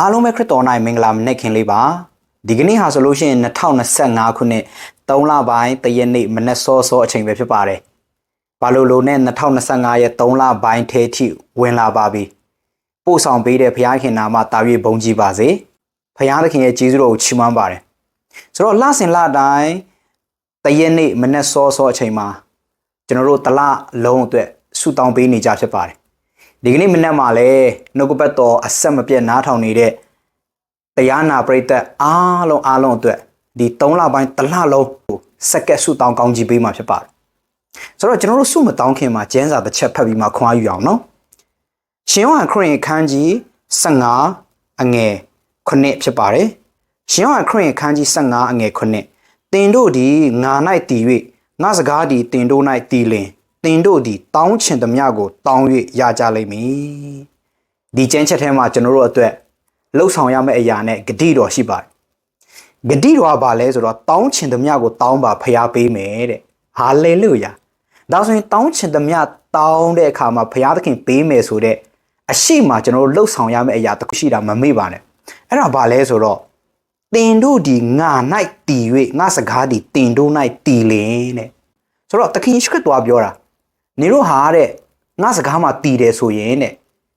အားလုံးပဲခရစ်တော်၌မင်္ဂလာမနေ့ခင်လေးပါဒီကနေ့ဟာဆိုလို့ရှိရင်2025ခုနှစ်3လပိုင်းတရက်နေ့မနေ့စောစောအချိန်ပဲဖြစ်ပါတယ်ဘာလို့လို့နဲ့2025ရဲ့3လပိုင်းထဲထိဝင်လာပါပြီပို့ဆောင်ပေးတဲ့ဘုရားခင်နာမတာ၍ဘုန်းကြီးပါစေဘုရားသခင်ရဲ့ကျေးဇူးတော်ကိုချီးမွမ်းပါတယ်ဆိုတော့လစဉ်လတိုင်းတရက်နေ့မနေ့စောစောအချိန်မှာကျွန်တော်တို့တလလုံးအတွက်ဆုတောင်းပေးနေကြဖြစ်ပါတယ် ဒီကနေ့မနေ့မှလည်းနှုတ်ကပတ်တော်အဆက်မပြတ်နားထောင်နေတဲ့တရားနာပရိသတ်အားလုံးအားလုံးအတွက်ဒီ3လပိုင်းတစ်လလုံးကိုစက္ကက်ဆုတောင်းကောင်းကြီးပေးမှာဖြစ်ပါတယ်ဆိုတော့ကျွန်တော်တို့ဆုမတောင်းခင်မှာကျမ်းစာတစ်ချက်ဖတ်ပြီးမှခွန်အားယူအောင်နော်ရှင်ယောဟန်ခရစ်ယာန်ခန်းကြီး15အငယ်9ဖြစ်ပါတယ်ရှင်ယောဟန်ခရစ်ယာန်ခန်းကြီး15အငယ်9တင်တို့ဒီငါ၌တည်၍ငါစကားဒီတင်တို့၌တည်လင် တင်တို့ဒီတောင်းချင်သမျှကိုတောင်း၍ရကြလိမ့်မည်ဒီကျမ်းချက်ထဲမှာကျွန်တော်တို့အတွက်လှုပ်ဆောင်ရမယ့်အရာနဲ့ဂတိတော်ရှိပါတယ်ဂတိတော်ကဘာလဲဆိုတော့တောင်းချင်သမျှကိုတောင်းပါဖျားပေးမယ်တဲ့ဟာလေလုယာဒါဆိုရင်တောင်းချင်သမျှတောင်းတဲ့အခါမှာဖျားသခင်ပေးမယ်ဆိုတဲ့အရှိမကျွန်တော်တို့လှုပ်ဆောင်ရမယ့်အရာတစ်ခုရှိတာမမေ့ပါနဲ့အဲ့ဒါဘာလဲဆိုတော့တင်တို့ဒီငါ၌တည်၍ငါစကားဒီတင်တို့၌တည်လင်တဲ့ဆိုတော့သခင်ယေရှုခရစ်တော်ကပြောတာ နေတို့ဟာတဲ့ငါစကားမှာတည်တယ်ဆိုရင်တဲ့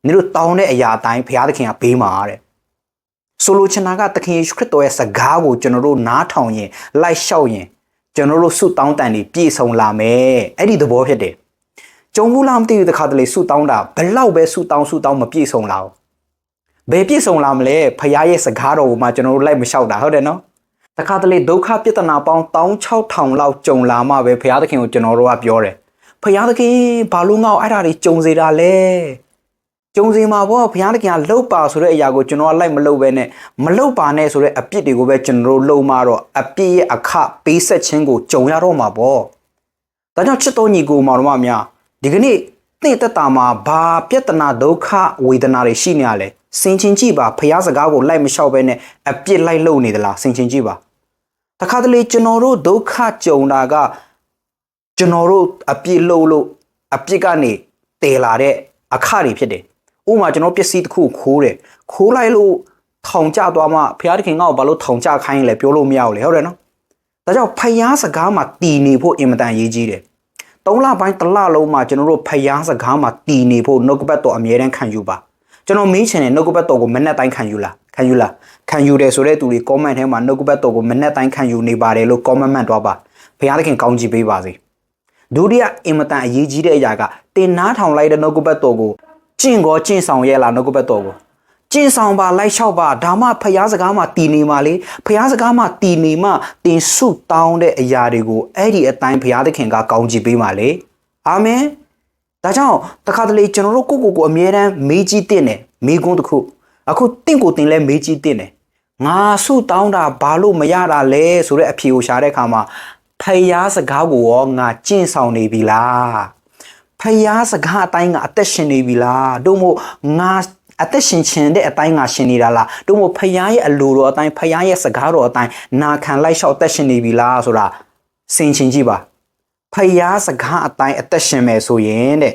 နေတို့တောင်းတဲ့အရာအတိုင်းဘုရားသခင်ကပေးမှာတဲ့ဆိုလိုချင်တာကသခင်ယေရှုခရစ်တော်ရဲ့စကားကိုကျွန်တော်တို့နားထောင်ရင်လိုက်လျှောက်ရင်ကျွန်တော်တို့ဆုတောင်းတန်တွေပြည့်စုံလာမယ်အဲ့ဒီသဘောဖြစ်တယ်ကြုံဘူးလားမသိဘူးတခါတလေဆုတောင်းတာဘလောက်ပဲဆုတောင်းဆုတောင်းမပြည့်စုံလာဘူးဘယ်ပြည့်စုံလာမလဲဖခင်ရဲ့စကားတော်ကိုမှကျွန်တော်တို့လိုက်မလျှောက်တာဟုတ်တယ်နော်တခါတလေဒုက္ခပြဿနာပေါင်း16000လောက်ကြုံလာမှပဲဖခင်သခင်ကိုကျွန်တော်တို့ကပြောတယ် ဖခင်သခင်ဘာလို့ငါ့ကိုအဲ့ဒါတွေကြုံစေတာလဲကြုံစီမှာပေါ့ဘုရားသခင်ကလှုပ်ပါဆိုတဲ့အရာကိုကျွန်တော်ကလိုက်မလှုပ်ပဲနဲ့မလှုပ်ပါနဲ့ဆိုတဲ့အပြစ်တွေကိုပဲကျွန်တော်တို့လှုပ်မှတော့အပြစ်ရဲ့အခပေးဆက်ခြင်းကိုကြုံရတော့မှာပေါ့ဒါကြောင့်ချစ်တော်ညီကိုမောင်တို့မများဒီကနေ့သင်တက်တာမှာဘာပြဿနာဒုက္ခဝေဒနာတွေရှိနေရလဲစင်ချင်းကြည့်ပါဘုရားစကားကိုလိုက်မလျှောက်ပဲနဲ့အပြစ်လိုက်လှုပ်နေသလားစင်ချင်းကြည့်ပါတခါတလေကျွန်တော်တို့ဒုက္ခကြုံတာက ကျွန်တော်တို့အပြစ်လှုပ်လို့အပြစ်ကနေတည်လာတဲ့အခတွေဖြစ်တယ်ဥမာကျွန်တော်ပစ္စည်းတစ်ခုခိုးတယ်ခိုးလိုက်လို့ထောင်ကျသွားမှဘုရားသခင်ငါ့ကိုဘာလို့ထောင်ကျခိုင်းလဲပြောလို့မရဘူးလေဟုတ်တယ်နော်ဒါကြောင့်ဖယားစကားမှာတည်နေဖို့အင်မတန်ရေးကြီးတယ်သုံးလပိုင်းတစ်လလုံးမှာကျွန်တော်တို့ဖယားစကားမှာတည်နေဖို့နှုတ်ကပတ်တော်အမြဲတမ်းခံယူပါကျွန်တော်မေးချင်တယ်နှုတ်ကပတ်တော်ကိုမနေ့တိုင်းခံယူလားခံယူလားခံယူတယ်ဆိုတဲ့သူတွေ comment ထဲမှာနှုတ်ကပတ်တော်ကိုမနေ့တိုင်းခံယူနေပါတယ်လို့ comment မှတ်သွားပါဘုရားသခင်ကောင်းချီးပေးပါစေ ဒုတိယအင်မတန်အရေးကြီးတဲ့အရာကတင်နားထောင်လိုက်တဲ့နှုတ်ကပတ်တော်ကိုကျင့်ကောကျင့်ဆောင်ရဲ့လားနှုတ်ကပတ်တော်ကိုကျင့်ဆောင်ပါလိုက်လျှောက်ပါဒါမှဖျားစကားမှာတည်နေမှာလေဖျားစကားမှာတည်နေမှတင်ဆုတောင်းတဲ့အရာတွေကိုအဲ့ဒီအတိုင်းဖျားသခင်ကကောင်းချီးပေးမှာလေအာမင်ဒါကြောင့်တခါတလေကျွန်တော်တို့ကိုကိုကိုအမြဲတမ်းမေးကြည့်တဲ့နဲ့မေးခွန်းတစ်ခုအခုတင့်ကိုတင်လဲမေးကြည့်တဲ့နဲ့ငါဆုတောင်းတာဘာလို့မရတာလဲဆိုတဲ့အဖြေကိုရှာတဲ့အခါမှာ ဖျားစကားကိုရောငါကျင့်ဆောင်နေပြီလားဖယားစကားအတိုင်းကအသက်ရှင်နေပြီလားတို့မို့ငါအသက်ရှင်ခြင်းတဲ့အတိုင်းငါရှင်နေတာလားတို့မို့ဖယားရဲ့အလိုတော်အတိုင်းဖယားရဲ့စကားတော်အတိုင်းနာခံလိုက်လျှောက်အသက်ရှင်နေပြီလားဆိုတာစင်ချင်ကြည့်ပါဖယားစကားအတိုင်းအသက်ရှင်မယ်ဆိုရင်တဲ့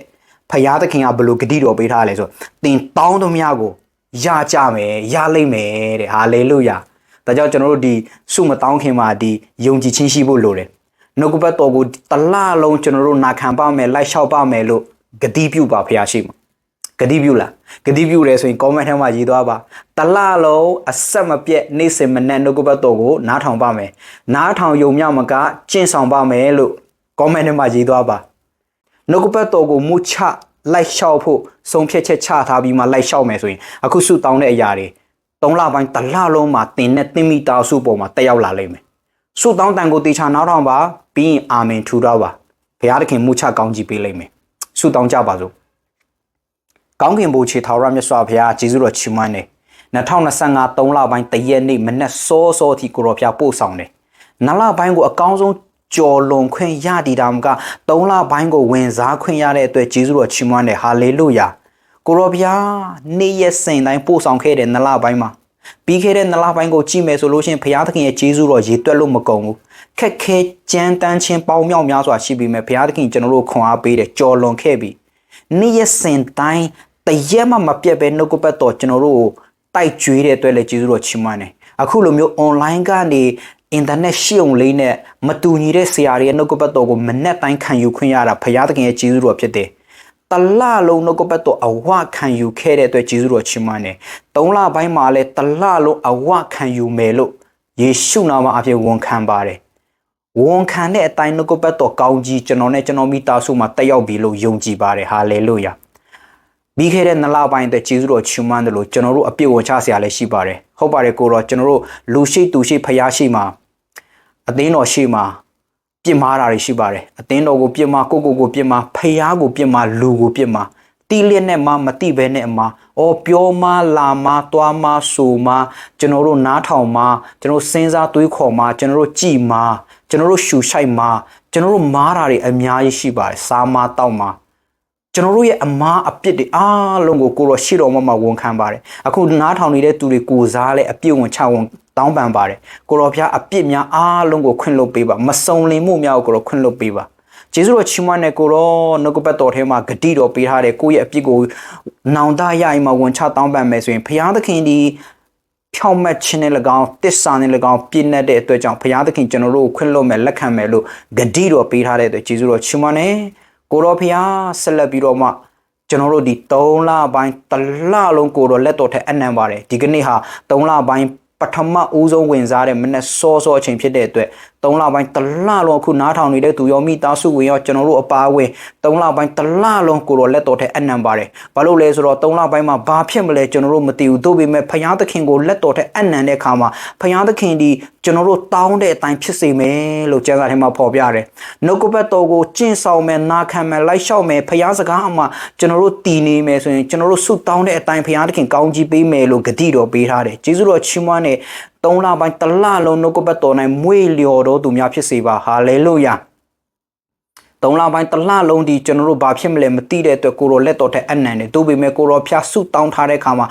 ဖယားသခင်ကဘလို့ဂတိတော်ပေးထားလဲဆိုတင်တောင်းသမျှကိုရကြမယ်ရလိမ့်မယ်တဲ့ဟာလေလုယာဒါကြောင့်ကျွန်တော်တို့ဒီစုမတောင်းခင်မှာဒီယုံကြည်ခြင်းရှိဖို့လိုတယ် နှုတ်ကပတ်တော်ကိုတလလုံးကျွန်တော်တို့နာခံပါမယ်လိုက်လျှောက်ပါမယ်လို့ဂတိပြုပါဖရာရှိမှာဂတိပြုလားဂတိပြုတယ်ဆိုရင် comment ထဲမှာရေးသွားပါတလလုံးအဆက်မပြတ်နေ့စဉ်မနေ့နှုတ်ကပတ်တော်ကိုနားထောင်ပါမယ်နားထောင်ယုံမြမကကျင့်ဆောင်ပါမယ်လို့ comment ထဲမှာရေးသွားပါနှုတ်ကပတ်တော်ကိုမူချလိုက်လျှောက်ဖို့ဆုံးဖြတ်ချက်ချထားပြီးမှလိုက်လျှောက်မယ်ဆိုရင်အခုဆုတောင်းတဲ့အရာတွေ၃လပိုင်းတလလုံးမှာတင်နဲ့တင်မိတာစုပေါ်မှာတက်ရောက်လာလိမ့်မယ် ဆုတောင်းတန်ကိုတေချာနားထောင်ပါပြီးရင်အာမင်ထူတော့ပါဘုရားသခင်မှုချကောင်းကြီးပေးလိမ့်မယ်ဆုတောင်းကြပါစို့ကောင်းကင်ဘုရားခြေထောက်ရမြတ်စွာဘုရားကျေးဇူးတော်ချီးမွမ်းတယ်2025 3လပိုင်းတရက်နေ့မနေ့စောစောထိကိုရောဘုရားပို့ဆောင်တယ်နလပိုင်းကိုအကောင်းဆုံးကြော်လွန်ခွင့်ရတည်တာမက3လပိုင်းကိုဝင်စားခွင့်ရတဲ့အတွက်ကျေးဇူးတော်ချီးမွမ်းတယ်ဟာလေလုယာကိုရောဘုရားနေ့ရက်စဉ်တိုင်းပို့ဆောင်ခဲ့တဲ့နလပိုင်းမှာ ပြီးခဲ့တဲ့နလပိုင်းကိုကြည့်မယ်ဆိုလို့ရှိရင်ဘုရားသခင်ရဲ့ကျေးဇူးတော်ရေတွက်လို့မကုန်ဘူးခက်ခဲကြမ်းတမ်းခြင်းပေါင်းမြောက်များစွာရှိပြီးမြဲဘုရားသခင်ကျွန်တော်တို့ခွန်အားပေးတယ်ကြော်လွန်ခဲ့ပြီနေ့ရက်စဉ်တိုင်းတရက်မှမပြတ်ပဲနှုတ်ကပတ်တော်ကျွန်တော်တို့ကိုတိုက်ကြွေးတဲ့အတွက်လည်းကျေးဇူးတော်ချီးမွမ်းတယ်အခုလိုမျိုး online ကနေအင်တာနက်ရှိုံလေးနဲ့မတူညီတဲ့ဆရာတွေရဲ့နှုတ်ကပတ်တော်ကိုမနဲ့တိုင်းခံယူခွင့်ရတာဘုရားသခင်ရဲ့ကျေးဇူးတော်ဖြစ်တယ် တလလုံးနှုတ်ကပတ်တော်အဝခံယူခဲ့တဲ့အတွက်ကျေးဇူးတော်ချီးမွမ်းတယ်။သုံးလပိုင်းမှာလည်းတလလုံးအဝခံယူမယ်လို့ယေရှုနာမအဖြစ်ဝန်ခံပါတယ်။ဝန်ခံတဲ့အတိုင်းနှုတ်ကပတ်တော်ကောင်းကြီးကျွန်တော်နဲ့ကျွန်တော်မိသားစုမှာတက်ရောက်ပြီလို့ယုံကြည်ပါတယ်။ဟာလေလုယာ။ပြီးခဲ့တဲ့နှစ်လပိုင်းအတွက်ကျေးဇူးတော်ချီးမွမ်းတယ်လို့ကျွန်တော်တို့အပြည့်ဝန်ချစရာလည်းရှိပါတယ်။ဟုတ်ပါတယ်ကိုတော့ကျွန်တော်တို့လူရှိသူရှိဖျားရှိမှာအသင်းတော်ရှိမှာ ပြစ်မှားတာတွေရှိပါတယ်အသင်းတော်ကိုပြစ်မှားကိုကိုကိုပြစ်မှားဖျားကိုပြစ်မှားလူကိုပြစ်မှားတီးလျက်နဲ့မှမတိဘဲနဲ့အမအော်ပြောမလာမသွားမဆိုမကျွန်တော်တို့နားထောင်မကျွန်တော်စဉ်းစားတွေးခေါ်မကျွန်တော်တို့ကြည်မကျွန်တော်တို့ရှူရှိုက်မကျွန်တော်တို့မားတာတွေအများကြီးရှိပါတယ်စားမတောက်မ ကျွန်တော်တို့ရဲ့အမားအပြစ်တွေအားလုံးကိုကိုရောရှိတော်မှာမှာဝန်ခံပါတယ်အခုနားထောင်နေတဲ့သူတွေကိုစားလဲအပြစ်ဝင်ချဝန်တောင်းပန်ပါတယ်ကိုရောဖျားအပြစ်များအားလုံးကိုခွင့်လွှတ်ပေးပါမစုံလင်မှုများကိုကိုရောခွင့်လွှတ်ပေးပါကျေးဇူးတော်ချီးမွမ်းတဲ့ကိုရောနှုတ်ကပတ်တော်ထဲမှာဂတိတော်ပေးထားတဲ့ကိုယ့်ရဲ့အပြစ်ကိုနောင်တရရင်မှာဝန်ချတောင်းပန်မယ်ဆိုရင်ဘုရားသခင်ဒီဖြောင့်မတ်ခြင်းနဲ့၎င်းတစ္ဆာနဲ့၎င်းပြည့်တဲ့အတွက်ကြောင့်ဘုရားသခင်ကျွန်တော်တို့ကိုခွင့်လွှတ်မယ်လက်ခံမယ်လို့ဂတိတော်ပေးထားတဲ့အတွက်ကျေးဇူးတော်ချီးမွမ်းတယ် ကိုရောဘုရားဆက်လက်ပြီးတော့မှကျွန်တော်တို့ဒီ3လပိုင်းတလလုံးကိုတော့လက်တော်ထက်အနံပါတယ်ဒီကနေ့ဟာ3လပိုင်းပထမဦးဆုံးဝင်စားတဲ့မနေ့စောစောအချိန်ဖြစ်တဲ့အတွက် 3လပိုင်းတလလုံးအခုနားထောင်နေတဲ့သူရောမိသားစုဝင်ရောကျွန်တော်တို့အပါအဝင်3လပိုင်းတလလုံးကိုတော့လက်တော်ထဲအနံပါတယ်ဘာလို့လဲဆိုတော့3လပိုင်းမှာဘာဖြစ်မလဲကျွန်တော်တို့မသိဘူးသို့ပေမဲ့ဖယားသခင်ကိုလက်တော်ထဲအနံတဲ့အခါမှာဖယားသခင်ဒီကျွန်တော်တို့တောင်းတဲ့အတိုင်းဖြစ်စေမယ်လို့ကျမ်းစာထဲမှာဖော်ပြတယ်နှုတ်ကပတ်တော်ကိုကျင့်ဆောင်မယ်နာခံမယ်လိုက်လျှောက်မယ်ဖယားစကားအမှကျွန်တော်တို့တည်နေမယ်ဆိုရင်ကျွန်တော်တို့ဆုတောင်းတဲ့အတိုင်းဖယားသခင်ကောင်းကြီးပေးမယ်လို့ဂတိတော်ပေးထားတယ်ကျေးဇူးတော်ချီးမွမ်းတဲ့ 3လပိုင်းတလလုံးနှုတ်ကပတ်တော်၌မွေ့လျော်တော်သူများဖြစ်စေပါဟာလေလုယာသုံးလပိုင်းတလလုံးဒီကျွန်တော်တို့ဘာဖြစ်မလဲမသိတဲ့အတွက်ကိုရောလက်တော်တဲ့အနံတယ်တို့ပေမဲ့ကိုရောဖျားဆုတောင်းထားတဲ့အခါမှာ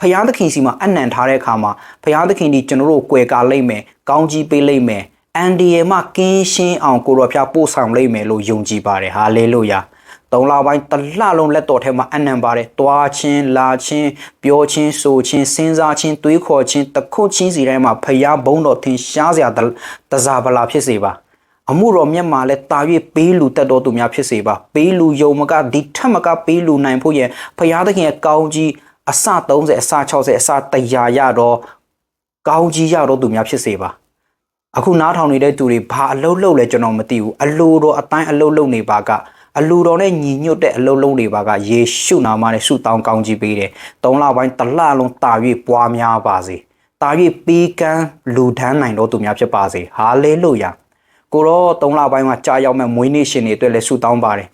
ဖယားသခင်စီမှာအနံထားတဲ့အခါမှာဖယားသခင်ဒီကျွန်တော်တို့ကိုယ်ကာလိမ့်မယ်ကောင်းကြီးပေးလိမ့်မယ်အန်ဒီယေမကင်းရှင်းအောင်ကိုရောဖျားပို့ဆောင်လိမ့်မယ်လို့ယုံကြည်ပါတယ်ဟာလေလုယာ သုံးလပိုင်းတလလုံးလက်တော်ထဲမှာအနံပါတယ်။တွားချင်းလာချင်းပြောချင်းဆိုချင်းစဉ်းစားချင်းတွေးခေါ်ချင်းတခုတ်ချင်းစီတိုင်းမှာဖျားဘုံတော်ထင်ရှားစရာတစားပလာဖြစ်စေပါ။အမှုတော်မြတ်မှာလဲတာ၍ပေးလူတက်တော်သူများဖြစ်စေပါ။ပေးလူယုံမကဒီထက်မကပေးလူနိုင်ဖို့ရဖျားသခင်ရဲ့ကောင်းကြီးအစ30အစ60အစ100ရတော့ကောင်းကြီးရတော့သူများဖြစ်စေပါ။အခုနားထောင်နေတဲ့သူတွေဘာအလုပ်လုပ်လဲကျွန်တော်မသိဘူး။အလိုတော်အတိုင်းအလုပ်လုပ်နေပါက အလူတော်နဲ့ညီညွတ်တဲ့အလုံးလုံးတွေပါကယေရှုနာမနဲ့ဆုတောင်းကောင်းကြီးပေးတယ်။သုံးလပိုင်းတစ်လလုံးတာ၍ပွားများပါစေ။တာ၍ပေးကမ်းလူဒန်းနိုင်တော်သူများဖြစ်ပါစေ။ဟာလေလုယာ။ကိုရောသုံးလပိုင်းမှာကြာရောက်မဲ့မွေးနေ့ရှင်တွေအတွက်လည်းဆုတောင်းပါတယ်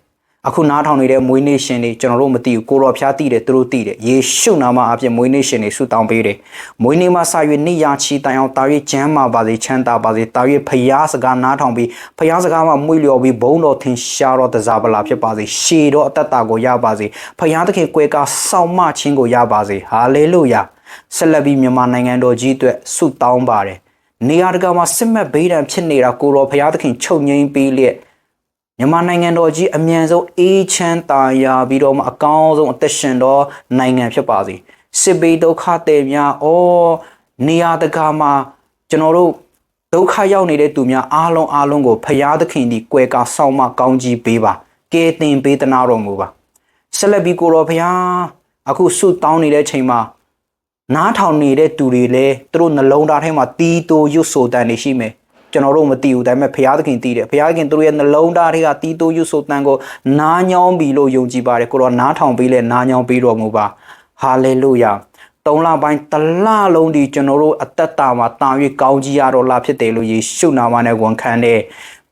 အခုနားထောင်နေတဲ့မွေးနေ့ရှင်တွေကျွန်တော်တို့မသိဘူးကိုတော်ဖျားသိတယ်သူတို့သိတယ်ယေရှုနာမအပြင်မွေးနေ့ရှင်တွေဆုတောင်းပေးတယ်မွေးနေ့မှာစာရွေနေရာချီတိုင်အောင်တာရွေချမ်းမာပါစေချမ်းသာပါစေတာရွေဖျားစကားနားထောင်ပြီးဖျားစကားမှာမွေ့လျော်ပြီးဘုံတော်ထင်ရှားတော်တစားပလာဖြစ်ပါစေရှေတော်အသက်တာကိုရပါစေဖျားသခင်ကွယ်ကာစောင့်မခြင်းကိုရပါစေဟာလေလုယာဆက်လက်ပြီးမြန်မာနိုင်ငံတော်ကြီးအတွက်ဆုတောင်းပါတယ်နေရာတကာမှာစစ်မှတ်ဗေးဒံဖြစ်နေတာကိုတော်ဘုရားသခင်ချုပ်ငိမ့်ပေးလျက် မြန်မာနိုင်ငံတော်ကြီးအမြန်ဆုံးအေးချမ်းသာယာပြီးတော့မှအကောင်းဆုံးအသက်ရှင်သောနိုင်ငံဖြစ်ပါစေစစ်ဘေးဒုက္ခတွေများဩနေရာတကာမှာကျွန်တော်တို့ဒုက္ခရောက်နေတဲ့သူများအားလုံးအားလုံးကိုဖရာသခင်ဒီကွယ်ကာဆောင်းမကောင်းကြီးပေးပါကဲတင်ပေးသနာတော်မူပါဆက်လက်ပြီးကိုတော်ဖရာအခုဆုတောင်းနေတဲ့ချိန်မှာနားထောင်နေတဲ့သူတွေလည်းသူတို့နှလုံးသားထဲမှာတီးတိုးရွတ်ဆိုတန်နေရှိမယ် ကျွန်တော်တို့မသိဘူးဒါပေမဲ့ဘုရားသခင်သိတယ်ဘုရားသခင်သူတို့ရဲ့နှလုံးသားတွေကတီးတိုးရွဆိုတန်ကိုနားညောင်းပြီလို့ယုံကြည်ပါတယ်ကိုတော့နားထောင်ပြီးလဲနားညောင်းပြီးတော်မူပါဟာလေလုယာသုံးလပိုင်းတလလုံးဒီကျွန်တော်တို့အသက်တာမှာတာ၍ကောင်းကြီးရတော့လာဖြစ်တယ်လို့ယေရှုနာမနဲ့ဝန်ခံတဲ့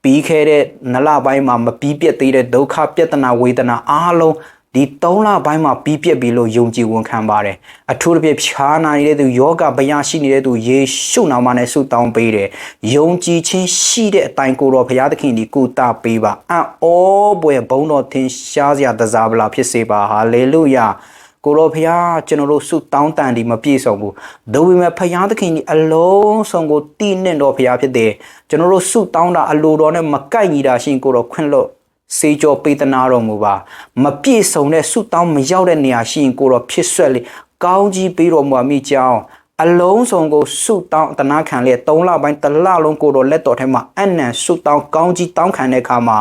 ပြီးခဲ့တဲ့နလပိုင်းမှာမပြီးပြတ်သေးတဲ့ဒုက္ခပြဿနာဝေဒနာအားလုံး ဒီ3လပိုင်းမှာပြီးပြက်ပြီလို့ယုံကြည်ဝန်ခံပါတယ်အထူးသဖြင့်ဖြားနာနေတဲ့သူယောဂဗျာရှိနေတဲ့သူယေရှုနာမနဲ့ဆုတောင်းပေးတယ်ယုံကြည်ခြင်းရှိတဲ့အတိုင်းကိုတော်ဘုရားသခင်ဒီကုသပေးပါအံ့ဩပွေဘုံတော်သင်ရှားစရာတစားပလာဖြစ်စေပါဟာလေလုယာကိုရောဖျားကျွန်တော်တို့ဆုတောင်းတန်ဒီမပြည့်စုံဘူးဒို့ပေမဲ့ဖျားသခင်ကြီးအလုံးစုံကိုတည်နှင့်တော်ဖျားဖြစ်တယ်ကျွန်တော်တို့ဆုတောင်းတာအလိုတော်နဲ့မကိုက်ညီတာရှင်ကိုတော့ခွင့်လို့ စေကြောပေးသနာတော်မူပါမပြည့်စုံတဲ့ဆုတောင်းမရောက်တဲ့နေရာရှိရင်ကိုတော့ဖြစ်ဆွက်လေကောင်းကြီးပေးတော်မူအမိကြောင်းအလုံးစုံကိုဆုတောင်းတနာခံလျက်၃လပိုင်းတစ်လလုံးကိုတော်လက်တော်ထဲမှာအနံဆုတောင်းကောင်းကြီးတောင်းခံတဲ့အခါမှာ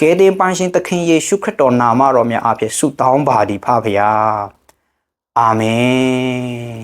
ကယ်တင်ပိုင်ရှင်သခင်ယေရှုခရစ်တော်နာမတော်မြတ်အဖြစ်ဆုတောင်းပါသည်ဖပါဗျာအာမင်